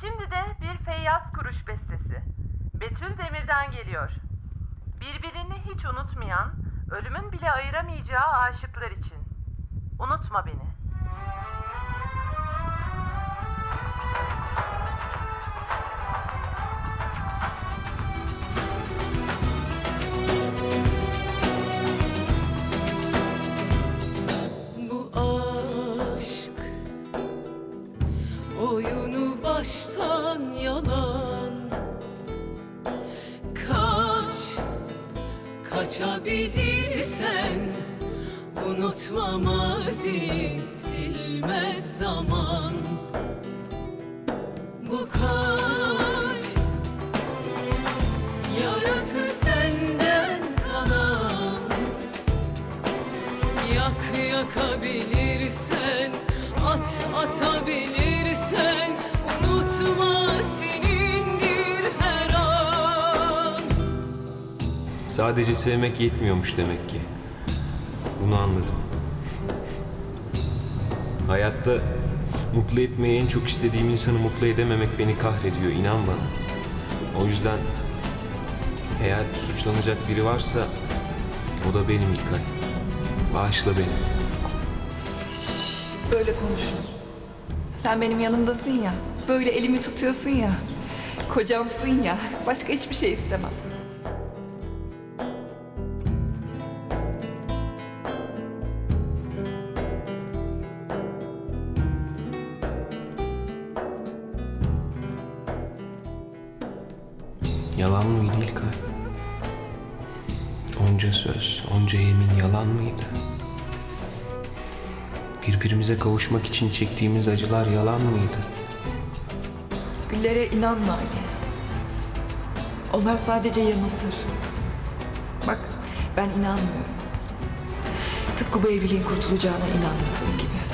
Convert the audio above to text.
Şimdi de bir Feyyaz Kuruş bestesi. Betül Demir'den geliyor. Birbirini hiç unutmayan, ölümün bile ayıramayacağı aşıklar için. Unutma beni. Bu aşk oyunu baştan yalan. Kaç kaçabilirsen unutma mazi silmez zaman. Bu kalp yarası senden kalan. Yak yakabilirsen At atabilirsen Sadece sevmek yetmiyormuş demek ki. Bunu anladım. Hayatta mutlu etmeyi en çok istediğim insanı mutlu edememek beni kahrediyor. inan bana. O yüzden eğer suçlanacak biri varsa o da benim İlkay. Bağışla beni. Böyle konuşma. Sen benim yanımdasın ya. Böyle elimi tutuyorsun ya. Kocamsın ya. Başka hiçbir şey istemem. Yalan mıydı İlkay? Onca söz, onca yemin yalan mıydı? Birbirimize kavuşmak için çektiğimiz acılar yalan mıydı? Güllere inanma Ali. Onlar sadece yanıltır. Bak ben inanmıyorum. Tıpkı bu evliliğin kurtulacağına inanmadığım gibi.